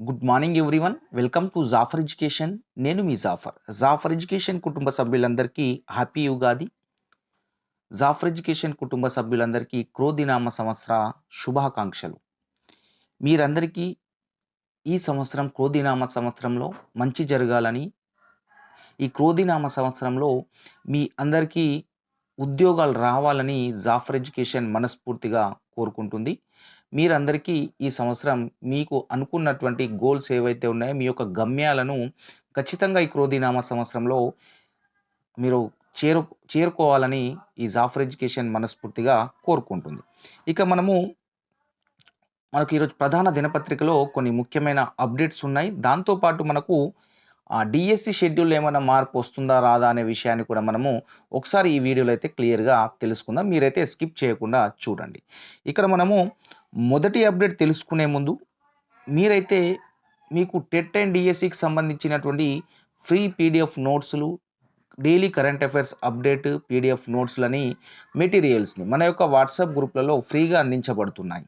Good morning everyone welcome to Jaffar education నేను మీ Jafar Jafar education కుటుంబ సభ్యులందరికీ హ్యాపీ ఉగాది జాఫర్ ఎడ్యుకేషన్ కుటుంబ సభ్యులందరికీ క్రోధినామ సంవత్సర శుభాకాంక్షలు. మీరందరికీ ఈ సంవత్సరం క్రోధినామ సంవత్సరంలో మంచి జరగాలని ఈ క్రోధినామ సంవత్సరంలో మీ అందరికీ ఉద్యోగాలు రావాలని జాఫర్ ఎడ్యుకేషన్ మనస్ఫూర్తిగా కోరుకుంటుంది. మీరందరికీ ఈ సంవత్సరం మీకు అనుకున్నటువంటి గోల్స్ ఏవైతే ఉన్నాయో మీ యొక్క గమ్యాలను ఖచ్చితంగా ఈ క్రోధినామ సంవత్సరంలో మీరు చేరు చేరుకోవాలని ఈ జాఫర్ ఎడ్యుకేషన్ మనస్ఫూర్తిగా కోరుకుంటుంది. ఇక మనము మనకు ఈరోజు ప్రధాన దినపత్రికలో కొన్ని ముఖ్యమైన అప్డేట్స్ ఉన్నాయి. దాంతోపాటు మనకు ఆ డిఎస్సి షెడ్యూల్ ఏమైనా మార్పు వస్తుందా రాదా అనే విషయాన్ని కూడా మనము ఒకసారి ఈ వీడియోలో అయితే క్లియర్గా తెలుసుకుందాం. మీరైతే స్కిప్ చేయకుండా చూడండి. ఇక్కడ మనము మొదటి అప్డేట్ తెలుసుకునే ముందు మీరైతే మీకు టెట్ అండ్ డిఎస్సికి సంబంధించినటువంటి ఫ్రీ పీడిఎఫ్ నోట్స్లు daily current affairs update PDF నోట్స్లని మెటీరియల్స్ని మన యొక్క వాట్సాప్ గ్రూప్లలో ఫ్రీగా అందించబడుతున్నాయి.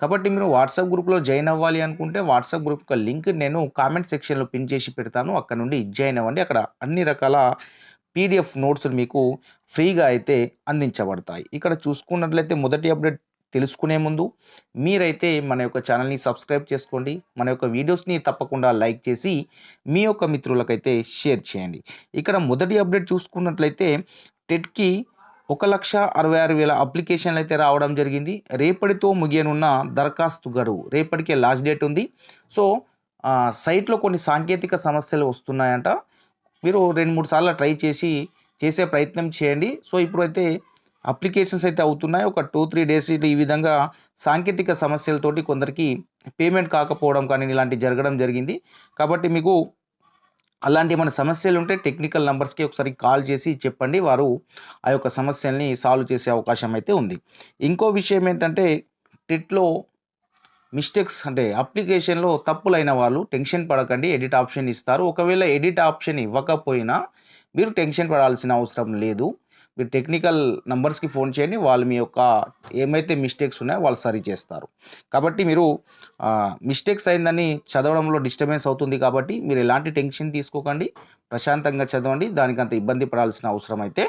కాబట్టి మీరు వాట్సాప్ గ్రూప్లో జాయిన్ అవ్వాలి అనుకుంటే వాట్సాప్ గ్రూప్ యొక్క లింక్ నేను కామెంట్ సెక్షన్లో పిన్ చేసి పెడతాను. అక్కడ నుండి జాయిన్ అవ్వండి. అక్కడ అన్ని రకాల పీడిఎఫ్ నోట్స్ మీకు ఫ్రీగా అయితే అందించబడతాయి. ఇక్కడ చూసుకున్నట్లయితే మొదటి అప్డేట్ తెలుసుకునే ముందు మీరైతే మన యొక్క ఛానల్ని సబ్స్క్రైబ్ చేసుకోండి మన యొక్క వీడియోస్ని తప్పకుండా లైక్ చేసి మీ యొక్క మిత్రులకైతే షేర్ చేయండి. ఇక్కడ మొదటి అప్డేట్ చూసుకున్నట్లయితే టెట్కి ఒక లక్ష అరవై ఆరు వేల అప్లికేషన్లు అయితే రావడం జరిగింది. రేపటితో ముగియనున్న దరఖాస్తు గడువు రేపటికే లాస్ట్ డేట్ ఉంది. సో సైట్లో కొన్ని సాంకేతిక సమస్యలు వస్తున్నాయంట. మీరు రెండు మూడు సార్లు ట్రై చేసి చేసే ప్రయత్నం చేయండి. సో ఇప్పుడైతే అప్లికేషన్స్ అయితే అవుతున్నాయి. ఒక టూ త్రీ డేస్ ఈ విధంగా సాంకేతిక సమస్యలతోటి కొందరికి పేమెంట్ కాకపోవడం కానీ ఇలాంటి జరగడం జరిగింది. కాబట్టి మీకు అలాంటి ఏమైనా సమస్యలు ఉంటే టెక్నికల్ నెంబర్స్కి ఒకసారి కాల్ చేసి చెప్పండి. వారు ఆ యొక్క సమస్యల్ని సాల్వ్ చేసే అవకాశం అయితే ఉంది. ఇంకో విషయం ఏంటంటే టెట్లో మిస్టేక్స్ అంటే అప్లికేషన్లో తప్పులైన వాళ్ళు టెన్షన్ పడకండి ఎడిట్ ఆప్షన్ ఇస్తారు. ఒకవేళ ఎడిట్ ఆప్షన్ ఇవ్వకపోయినా మీరు టెన్షన్ పడాల్సిన అవసరం లేదు. మీరు టెక్నికల్ నంబర్స్కి ఫోన్ చేయండి వాళ్ళు మీ యొక్క ఏమైతే మిస్టేక్స్ ఉన్నాయో వాళ్ళు సరి చేస్తారు. కాబట్టి మీరు మిస్టేక్స్ అయిందని చదవడంలో డిస్టర్బెన్స్ అవుతుంది కాబట్టి మీరు ఎలాంటి టెన్షన్ తీసుకోకండి ప్రశాంతంగా చదవండి దానికి అంత ఇబ్బంది పడాల్సిన అవసరం అయితే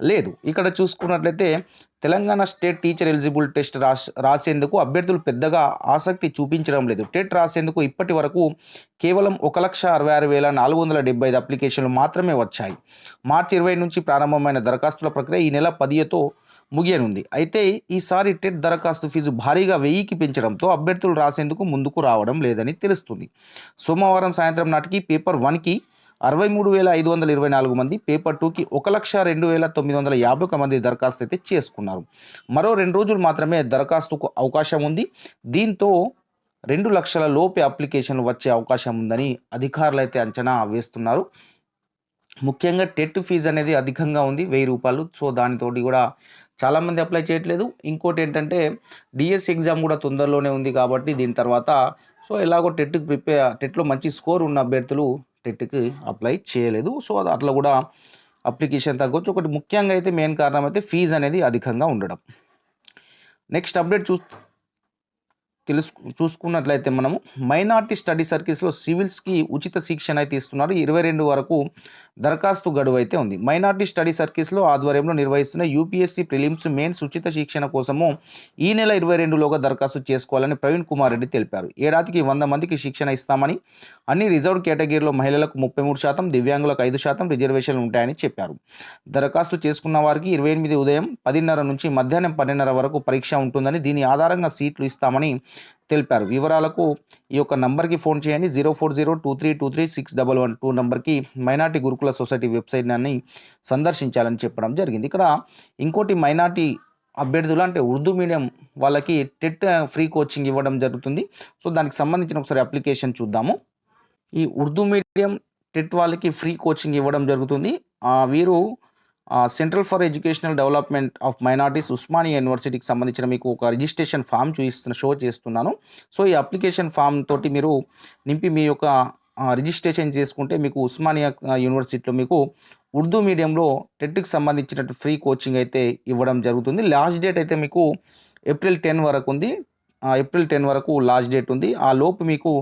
లేదు. ఇక్కడ చూసుకున్నట్లయితే Telangana state teacher eligible test రాసేందుకు అభ్యర్థులు పెద్దగా ఆసక్తి చూపించడం లేదు. టెట్ రాసేందుకు ఇప్పటి వరకు కేవలం ఒక లక్ష అరవై ఆరు వేల నాలుగు వందల డెబ్బై ఐదు అప్లికేషన్లు మాత్రమే వచ్చాయి. మార్చి ఇరవై నుంచి ప్రారంభమైన దరఖాస్తుల ప్రక్రియ ఈ నెల పదియతో ముగియనుంది. అయితే ఈసారి టెట్ దరఖాస్తు ఫీజు భారీగా వెయ్యికి పెంచడంతో అభ్యర్థులు రాసేందుకు ముందుకు రావడం లేదని తెలుస్తుంది. సోమవారం సాయంత్రం నాటికి పేపర్ వన్కి అరవై మూడు వేల ఐదు వందల ఇరవై నాలుగు మంది పేపర్ టూకి ఒక లక్ష రెండు వేల తొమ్మిది వందల యాభై ఒక మంది దరఖాస్తు అయితే చేసుకున్నారు. మరో రెండు రోజులు మాత్రమే దరఖాస్తుకు అవకాశం ఉంది. దీంతో రెండు లక్షల లోపే అప్లికేషన్లు వచ్చే అవకాశం ఉందని అధికారులు అయితే అంచనా వేస్తున్నారు. ముఖ్యంగా టెట్ ఫీజు అనేది అధికంగా ఉంది వెయ్యి రూపాయలు. సో దానితోటి కూడా చాలామంది అప్లై చేయట్లేదు. ఇంకోటి ఏంటంటే డిఎస్ ఎగ్జామ్ కూడా తొందరలోనే ఉంది కాబట్టి దీని తర్వాత సో ఎలాగో టెట్కి ప్రిపేర్ టెట్లో మంచి స్కోర్ ఉన్న అభ్యర్థులు టెట్కి అప్లై చేయలేదు. సో అది అట్లా కూడా అప్లికేషన్ తగ్గొచ్చు. ఒకటి ముఖ్యంగా అయితే మెయిన్ కారణం అయితే ఫీజు అనేది అధికంగా ఉండడం. నెక్స్ట్ అప్డేట్ చూ తెలుసు చూసుకున్నట్లయితే మనము మైనార్టీ స్టడీ సర్కిల్స్లో సివిల్స్కి ఉచిత శిక్షణ అయితే ఇస్తున్నారు. ఇరవై రెండు వరకు దరఖాస్తు గడువు అయితే ఉంది. మైనార్టీ స్టడీ సర్కిల్స్లో ఆధ్వర్యంలో నిర్వహిస్తున్న యూపీఎస్సీ ప్రిలిమ్స్ మెయిన్స్ ఉచిత శిక్షణ కోసము ఈ నెల ఇరవై రెండులోగా దరఖాస్తు చేసుకోవాలని ప్రవీణ్ కుమార్ రెడ్డి తెలిపారు. ఏడాదికి వంద మందికి శిక్షణ ఇస్తామని అన్ని రిజర్వ్ కేటగిరీలో మహిళలకు ముప్పై మూడు శాతం దివ్యాంగులకు ఐదు శాతం రిజర్వేషన్లు ఉంటాయని చెప్పారు. దరఖాస్తు చేసుకున్న వారికి ఇరవై ఎనిమిది ఉదయం పదిన్నర నుంచి మధ్యాహ్నం పన్నెండున్నర వరకు పరీక్ష ఉంటుందని దీని ఆధారంగా సీట్లు ఇస్తామని తెలిపారు. వివరాలకు ఈ యొక్క నంబర్కి ఫోన్ చేయండి. Zero four zero two three two three six double one two నంబర్కి మైనార్టీ గురుకుల సొసైటీ వెబ్సైట్ని సందర్శించాలని చెప్పడం జరిగింది. ఇక్కడ ఇంకోటి మైనార్టీ అభ్యర్థులు అంటే ఉర్దూ మీడియం వాళ్ళకి టెట్ ఫ్రీ కోచింగ్ ఇవ్వడం జరుగుతుంది. సో దానికి సంబంధించిన ఒకసారి అప్లికేషన్ చూద్దాము. ఈ ఉర్దూ మీడియం టెట్ వాళ్ళకి ఫ్రీ కోచింగ్ ఇవ్వడం జరుగుతుంది. ఆ, వీరు central for educational development of minorities Osmania యూనివర్సిటీకి సంబంధించిన మీకు ఒక రిజిస్ట్రేషన్ ఫామ్ చూపిస్తున్న షో చేస్తున్నాను. సో ఈ అప్లికేషన్ ఫామ్ తోటి మీరు నింపి మీ యొక్క రిజిస్ట్రేషన్ చేసుకుంటే మీకు ఉస్మానియా యూనివర్సిటీలో మీకు ఉర్దూ మీడియంలో టెట్కి సంబంధించినట్టు ఫ్రీ కోచింగ్ అయితే ఇవ్వడం జరుగుతుంది. లాస్ట్ డేట్ అయితే మీకు ఏప్రిల్ టెన్ వరకు ఉంది. ఏప్రిల్ టెన్ వరకు లాస్ట్ డేట్ ఉంది. ఆ లోపు మీకు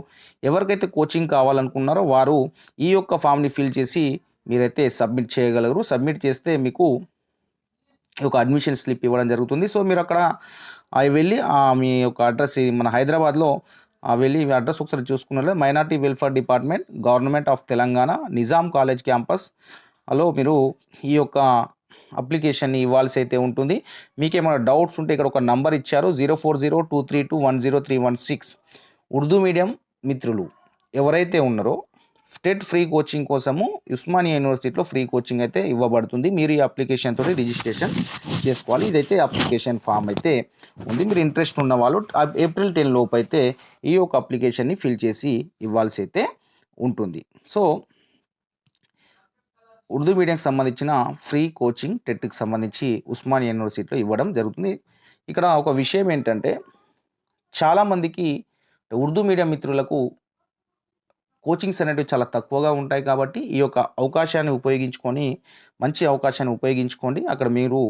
ఎవరికైతే కోచింగ్ కావాలనుకున్నారో వారు ఈ యొక్క ఫామ్ని ఫిల్ చేసి మీరైతే సబ్మిట్ చేయగలరు. సబ్మిట్ చేస్తే మీకు ఒక అడ్మిషన్ స్లిప్ ఇవ్వడం జరుగుతుంది. సో మీరు అక్కడ అవి వెళ్ళి ఆ మీ యొక్క అడ్రస్ మన హైదరాబాద్లో ఆ వెళ్ళి మీ అడ్రస్ ఒకసారి చూసుకున్నట్లే minority welfare department government of Telangana Nizam college campus. లో మీరు ఈ యొక్క అప్లికేషన్ని ఇవ్వాల్సి అయితే ఉంటుంది. మీకు ఏమైనా డౌట్స్ ఉంటే ఇక్కడ ఒక నంబర్ ఇచ్చారు zero four zero two three two one zero three one six. Urdu medium మిత్రులు ఎవరైతే ఉన్నారో స్టేట్ ఫ్రీ కోచింగ్ కోసము ఉస్మానియా యూనివర్సిటీలో ఫ్రీ కోచింగ్ అయితే ఇవ్వబడుతుంది. మీరు ఈ అప్లికేషన్ తోటి రిజిస్ట్రేషన్ చేసుకోవాలి. ఇదైతే అప్లికేషన్ ఫామ్ అయితే ఉంది. మీరు ఇంట్రెస్ట్ ఉన్న వాళ్ళు ఏప్రిల్ టెన్ లోపు అయితే ఈ యొక్క అప్లికేషన్ని ఫిల్ చేసి ఇవ్వాల్సి అయితే ఉంటుంది. సో ఉర్దూ మీడియంకి సంబంధించిన ఫ్రీ కోచింగ్ టెట్కి సంబంధించి ఉస్మానియా యూనివర్సిటీలో ఇవ్వడం జరుగుతుంది. ఇక్కడ ఒక విషయం ఏంటంటే చాలామందికి ఉర్దూ మీడియం మిత్రులకు కోచింగ్స్ అనేవి చాలా తక్కువగా ఉంటాయి కాబట్టి ఈ యొక్క అవకాశాన్ని ఉపయోగించుకొని మంచి అవకాశాన్ని ఉపయోగించుకోండి. అక్కడ మీరు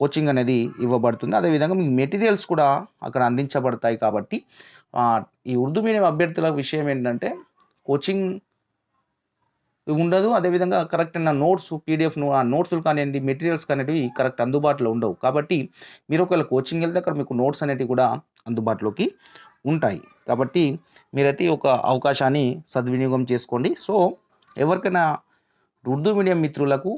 కోచింగ్ అనేది ఇవ్వబడుతుంది. అదేవిధంగా మీకు మెటీరియల్స్ కూడా అక్కడ అందించబడతాయి కాబట్టి ఈ ఉర్దూ మీడియం అభ్యర్థుల విషయం ఏంటంటే కోచింగ్ ఉండదు. అదేవిధంగా కరెక్ట్ అయిన నోట్స్ పీడిఎఫ్ ఆ నోట్స్లు కానివ్వండి మెటీరియల్స్ కానివి కరెక్ట్ అందుబాటులో ఉండవు. కాబట్టి మీరు ఒకవేళ కోచింగ్ వెళ్తే అక్కడ మీకు నోట్స్ అనేటివి కూడా అందుబాటులోకి ఉంటాయి. కాబట్టి మీరైతే ఒక అవకాశాన్ని సద్వినియోగం చేసుకోండి. సో ఎవరికైనా ఉర్దూ మీడియం మిత్రులకు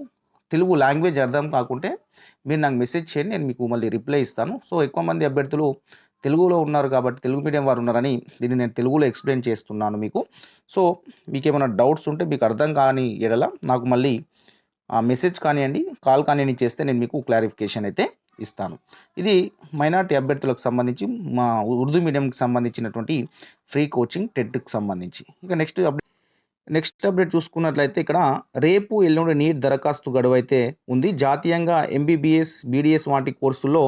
తెలుగు లాంగ్వేజ్ అర్థం కాకుంటే మీరు నాకు మెసేజ్ చేయండి. నేను మీకు మళ్ళీ రిప్లై ఇస్తాను. సో ఎక్కువ మంది అభ్యర్థులు తెలుగులో ఉన్నారు కాబట్టి తెలుగు మీడియం వారు ఉన్నారని దీన్ని నేను తెలుగులో ఎక్స్ప్లెయిన్ చేస్తున్నాను మీకు. సో మీకు ఏమైనా డౌట్స్ ఉంటే మీకు అర్థం కాని ఎడల నాకు మళ్ళీ ఆ మెసేజ్ కానివ్వండి కాల్ కానివ్వండి చేస్తే నేను మీకు క్లారిఫికేషన్ అయితే ఇస్తాను. ఇది మైనార్టీ అభ్యర్థులకు సంబంధించి మా ఉర్దూ మీడియంకి సంబంధించినటువంటి ఫ్రీ కోచింగ్ టెట్కి సంబంధించి. ఇక నెక్స్ట్ అప్డేట్ నెక్స్ట్ అప్డేట్ చూసుకున్నట్లయితే ఇక్కడ రేపు ఎల్లుండి నీట్ దరఖాస్తు గడువు అయితే ఉంది. జాతీయంగా ఎంబీబీఎస్ బీడీఎస్ వంటి కోర్సుల్లో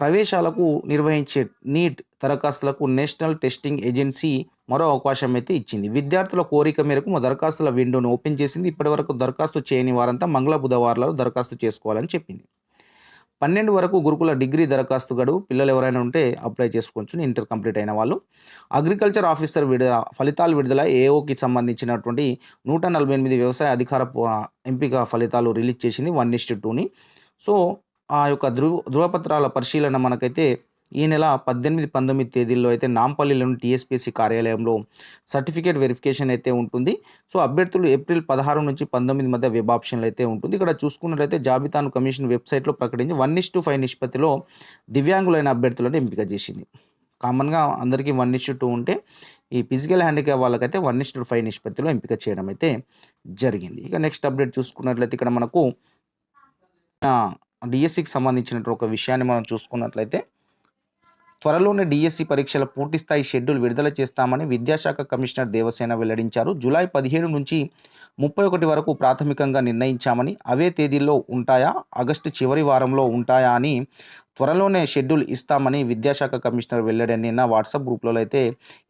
ప్రవేశాలకు నిర్వహించే నీట్ దరఖాస్తులకు నేషనల్ టెస్టింగ్ ఏజెన్సీ మరో అవకాశం అయితే ఇచ్చింది. విద్యార్థుల కోరిక మేరకు మా దరఖాస్తుల విండోను ఓపెన్ చేసింది. ఇప్పటివరకు దరఖాస్తు చేయని వారంతా మంగళ బుధవారాలు దరఖాస్తు చేసుకోవాలని చెప్పింది. పన్నెండు వరకు గురుకుల డిగ్రీ దరఖాస్తు గడువు. పిల్లలు ఎవరైనా ఉంటే అప్లై చేసుకోవచ్చు. ఇంటర్ కంప్లీట్ అయిన వాళ్ళు. అగ్రికల్చర్ ఆఫీసర్ విడుదల ఫలితాలు విడుదల ఏఓకి సంబంధించినటువంటి నూట నలభై ఎనిమిది వ్యవసాయ అధికార ఎంపిక ఫలితాలు రిలీజ్ చేసింది వన్ ఇస్ట్ టూని. సో ఆ యొక్క ధృవ ధృవపత్రాల పరిశీలన మనకైతే ఈ నెల పద్దెనిమిది పంతొమ్మిది తేదీల్లో అయితే నాంపల్లిలోని టీఎస్పీసీ కార్యాలయంలో సర్టిఫికేట్ వెరిఫికేషన్ అయితే ఉంటుంది. సో అభ్యర్థులు ఏప్రిల్ పదహారు నుంచి పంతొమ్మిది మధ్య వెబ్ ఆప్షన్లు అయితే ఉంటుంది. ఇక్కడ చూసుకున్నట్లయితే జాబితాను కమిషన్ వెబ్సైట్లో ప్రకటించి వన్ ఇష్ టు ఫైవ్ నిష్పత్తిలో దివ్యాంగులైన అభ్యర్థులను ఎంపిక చేసింది. కామన్గా అందరికీ వన్ ఇష్ టూ ఉంటే ఈ ఫిజికల్ హ్యాండిక్యాప్ వాళ్ళకైతే వన్ ఇష్ టు ఫైవ్ నిష్పత్తిలో ఎంపిక చేయడం అయితే జరిగింది. ఇక నెక్స్ట్ అప్డేట్ చూసుకున్నట్లయితే ఇక్కడ మనకు డిఎస్సికి సంబంధించినటువంటి ఒక విషయాన్ని మనం చూసుకున్నట్లయితే త్వరలోనే డిఎస్సి పరీక్షల పూర్తి స్థాయి షెడ్యూల్ విడుదల చేస్తామని విద్యాశాఖ కమిషనర్ దేవసేన వెల్లడించారు. జూలై పదిహేడు నుంచి ముప్పై ఒకటి వరకు ప్రాథమికంగా నిర్ణయించామని అవే తేదీల్లో ఉంటాయా? ఆగస్టు చివరి వారంలో ఉంటాయా అని త్వరలోనే షెడ్యూల్ ఇస్తామని విద్యాశాఖ కమిషనర్ వెల్లడని నిన్న వాట్సాప్ గ్రూప్లో అయితే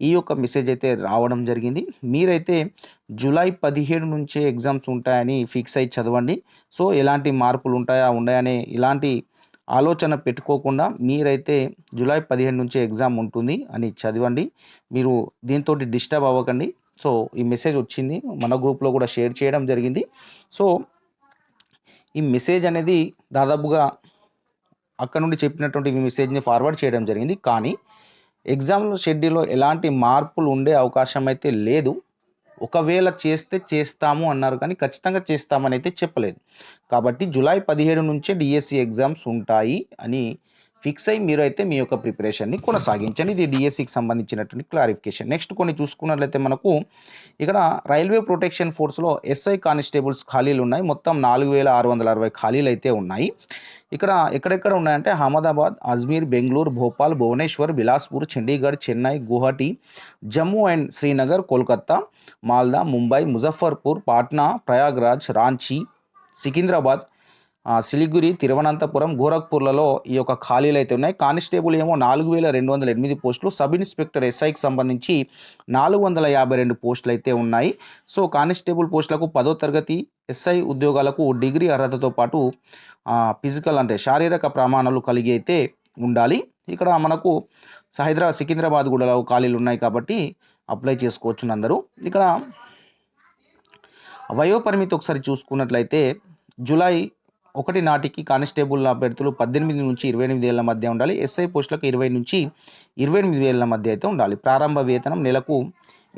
ఈ యొక్క మెసేజ్ అయితే రావడం జరిగింది. మీరైతే జూలై పదిహేడు నుంచే ఎగ్జామ్స్ ఉంటాయని ఫిక్స్ అయి చదవండి. సో ఎలాంటి మార్పులు ఉంటాయా ఉన్నాయనే ఇలాంటి ఆలోచన పెట్టుకోకుండా మీరైతే జూలై పదిహేను నుంచే ఎగ్జామ్ ఉంటుంది అని చదవండి. మీరు దీంతో డిస్టర్బ్ అవ్వకండి. సో ఈ మెసేజ్ వచ్చింది. మన గ్రూప్లో కూడా షేర్ చేయడం జరిగింది. సో ఈ మెసేజ్ అనేది దాదాపుగా అక్కడ నుండి చెప్పినటువంటి మెసేజ్ని ఫార్వర్డ్ చేయడం జరిగింది. కానీ ఎగ్జామ్లో షెడ్యూల్లో ఎలాంటి మార్పులు ఉండే అవకాశం అయితే లేదు. ఒకవేళ చేస్తే చేస్తాము అన్నారు కానీ ఖచ్చితంగా చేస్తామని అయితే చెప్పలేదు. కాబట్టి జూలై పదిహేడు నుంచే డిఎస్సి ఎగ్జామ్స్ ఉంటాయి అని ఫిక్స్ అయ్యి మీరు అయితే మీ యొక్క ప్రిపరేషన్ని కొనసాగించండి. ఇది డిఎస్సికి సంబంధించినటువంటి క్లారిఫికేషన్ నెక్స్ట్ కొన్ని చూసుకున్నట్లయితే మనకు ఇక్కడ రైల్వే ప్రొటెక్షన్ ఫోర్స్లో ఎస్ఐ కానిస్టేబుల్స్ ఖాళీలు ఉన్నాయి. మొత్తం నాలుగు వేల ఆరు వందల అరవై ఖాళీలు అయితే ఉన్నాయి. ఇక్కడ ఎక్కడెక్కడ ఉన్నాయంటే అహ్మదాబాద్ అజ్మీర్ బెంగళూరు భోపాల్ భువనేశ్వర్ బిలాస్పూర్ చండీగఢ్ చెన్నై గువాహటి జమ్మూ అండ్ శ్రీనగర్ కోల్కత్తా మాల్దా ముంబై ముజఫర్పూర్ పాట్నా ప్రయాగ్రాజ్ రాంచీ సికింద్రాబాద్ సిలిగురి తిరువనంతపురం గోరఖ్పూర్లలో ఈ యొక్క ఖాళీలు అయితే ఉన్నాయి. కానిస్టేబుల్ ఏమో నాలుగు వేల రెండు వందల ఎనిమిది పోస్టులు సబ్ ఇన్స్పెక్టర్ ఎస్ఐకి సంబంధించి నాలుగు వందల యాభై రెండు పోస్టులు అయితే ఉన్నాయి. సో కానిస్టేబుల్ పోస్టులకు పదో తరగతి ఎస్ఐ ఉద్యోగాలకు డిగ్రీ అర్హతతో పాటు ఫిజికల్ అంటే శారీరక ప్రమాణాలు కలిగి అయితే ఉండాలి. ఇక్కడ మనకు హైదరాబాద్ సికింద్రాబాద్ కూడా ఖాళీలు ఉన్నాయి కాబట్టి అప్లై చేసుకోవచ్చు అందరూ ఇక్కడ వయోపరిమితి ఒకసారి చూసుకున్నట్లయితే జూలై ఒకటి నాటికి కానిస్టేబుల్ అభ్యర్థులు పద్దెనిమిది నుంచి ఇరవై ఎనిమిది వేల మధ్య ఉండాలి. ఎస్ఐ పోస్టులకు ఇరవై నుంచి ఇరవై ఎనిమిది వేల మధ్య అయితే ఉండాలి. ప్రారంభ వేతనం నెలకు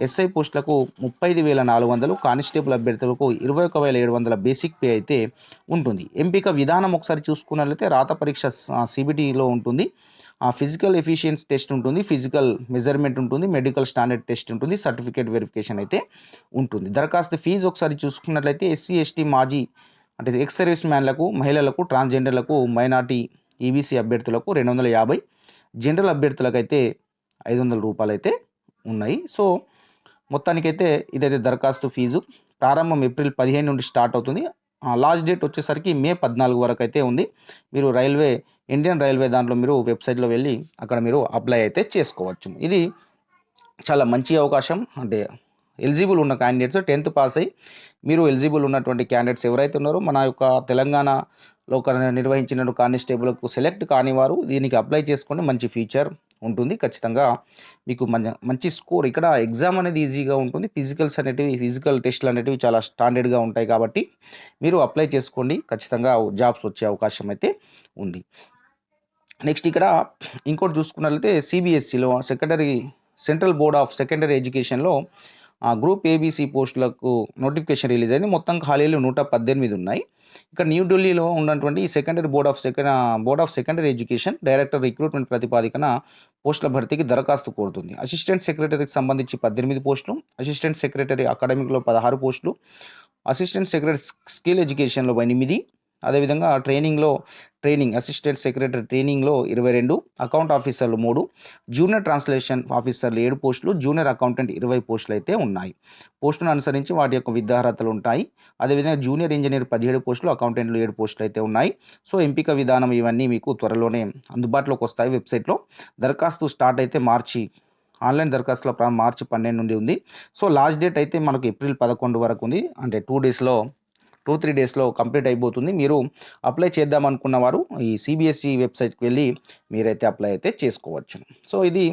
ఎస్ఐ పోస్టులకు ముప్పై ఐదు వేల నాలుగు వందలు కానిస్టేబుల్ అభ్యర్థులకు ఇరవై ఒక వేల ఏడు వందల బేసిక్ పే అయితే ఉంటుంది. ఎంపిక విధానం ఒకసారి చూసుకున్నట్లయితే రాత పరీక్ష సిబిటీలో ఉంటుంది. ఆ ఫిజికల్ ఎఫిషియన్స్ టెస్ట్ ఉంటుంది ఫిజికల్ మెజర్మెంట్ ఉంటుంది మెడికల్ స్టాండర్డ్ టెస్ట్ ఉంటుంది సర్టిఫికేట్ వెరిఫికేషన్ అయితే ఉంటుంది. దరఖాస్తు ఫీజు ఒకసారి చూసుకున్నట్లయితే ఎస్సీ ఎస్టీ మాజీ అంటే ఎక్స్ సర్వీస్ మ్యాన్లకు మహిళలకు ట్రాన్స్జెండర్లకు మైనార్టీ ఈబీసీ అభ్యర్థులకు రెండు వందల యాభై జనరల్ అభ్యర్థులకు అయితే ఐదు వందల రూపాయలు అయితే ఉన్నాయి. సో మొత్తానికైతే ఇదైతే దరఖాస్తు ఫీజు. ప్రారంభం ఏప్రిల్ పదిహేను నుండి స్టార్ట్ అవుతుంది. లాస్ట్ డేట్ వచ్చేసరికి మే పద్నాలుగు వరకు అయితే ఉంది. మీరు రైల్వే ఇండియన్ రైల్వే దాంట్లో మీరు వెబ్సైట్లో వెళ్ళి అక్కడ మీరు అప్లై అయితే చేసుకోవచ్చు. ఇది చాలా మంచి అవకాశం. అంటే ఎలిజిబుల్ ఉన్న క్యాండిడేట్స్ టెన్త్ పాస్ అయ్యి మీరు ఎలిజిబుల్ ఉన్నటువంటి క్యాండిడేట్స్ ఎవరైతే ఉన్నారో మన యొక్క తెలంగాణలో నిర్వహించిన కానిస్టేబుల్కు సెలెక్ట్ కాని వారు దీనికి అప్లై చేసుకుంటే మంచి ఫ్యూచర్ ఉంటుంది. ఖచ్చితంగా మీకు మంచి మంచి స్కోర్ ఇక్కడ ఎగ్జామ్ అనేది ఈజీగా ఉంటుంది. ఫిజికల్స్ అనేటివి ఫిజికల్ టెస్ట్లు అనేటివి చాలా స్టాండర్డ్గా ఉంటాయి కాబట్టి మీరు అప్లై చేసుకోండి. ఖచ్చితంగా జాబ్స్ వచ్చే అవకాశం అయితే ఉంది. నెక్స్ట్ ఇక్కడ ఇంకోటి చూసుకున్నట్లయితే సిబిఎస్సిలో secondary central board of secondary ఎడ్యుకేషన్లో గ్రూప్ ఏబీసీ పోస్టులకు నోటిఫికేషన్ రిలీజ్ అయింది. మొత్తం ఖాళీలు నూట పద్దెనిమిది ఉన్నాయి. ఇక్కడ న్యూఢిల్లీలో ఉన్నటువంటి ఈ secondary board of second board of secondary education director recruitment ప్రతిపాదికన పోస్టుల భర్తీకి దరఖాస్తు కోరుతుంది. అసిస్టెంట్ సెక్రటరీకి సంబంధించి పద్దెనిమిది పోస్టులు అసిస్టెంట్ సెక్రటరీ అకాడమిక్లో పదహారు పోస్టులు అసిస్టెంట్ సెక్రటరీ స్కిల్ ఎడ్యుకేషన్లో ఎనిమిది అదేవిధంగా ట్రైనింగ్లో ట్రైనింగ్ అసిస్టెంట్ సెక్రటరీ ట్రైనింగ్లో ఇరవై రెండు అకౌంట్ ఆఫీసర్లు మూడు జూనియర్ ట్రాన్స్లేషన్ ఆఫీసర్లు ఏడు పోస్టులు జూనియర్ అకౌంటెంట్ ఇరవై పోస్టులు అయితే ఉన్నాయి. పోస్టును అనుసరించి వాటి యొక్క విద్యార్హతలు ఉంటాయి. అదేవిధంగా జూనియర్ ఇంజనీర్ పదిహేడు పోస్టులు అకౌంటెంట్లు ఏడు పోస్టులు అయితే ఉన్నాయి. సో ఎంపిక విధానం ఇవన్నీ మీకు త్వరలోనే అందుబాటులోకి వస్తాయి. వెబ్సైట్లో దరఖాస్తు స్టార్ట్ అయితే మార్చి ఆన్లైన్ దరఖాస్తుల ప్రారంభం మార్చి పన్నెండు నుండి ఉంది. సో లాస్ట్ డేట్ అయితే మనకు ఏప్రిల్ పదకొండు వరకు ఉంది. అంటే టూ డేస్లో టూ త్రీ డేస్లో కంప్లీట్ అయిపోతుంది. మీరు అప్లై చేద్దాం అనుకున్న వారు ఈ సిబిఎస్ఈ వెబ్సైట్కి వెళ్ళి మీరైతే అప్లై అయితే చేసుకోవచ్చు. సో ఇది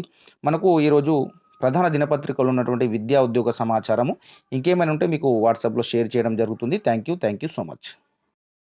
మనకు ఈరోజు ప్రధాన దినపత్రికలు ఉన్నటువంటి విద్యా ఉద్యోగ సమాచారము. ఇంకేమైనా ఉంటే మీకు వాట్సాప్లో షేర్ చేయడం జరుగుతుంది. Thank you thank you so much.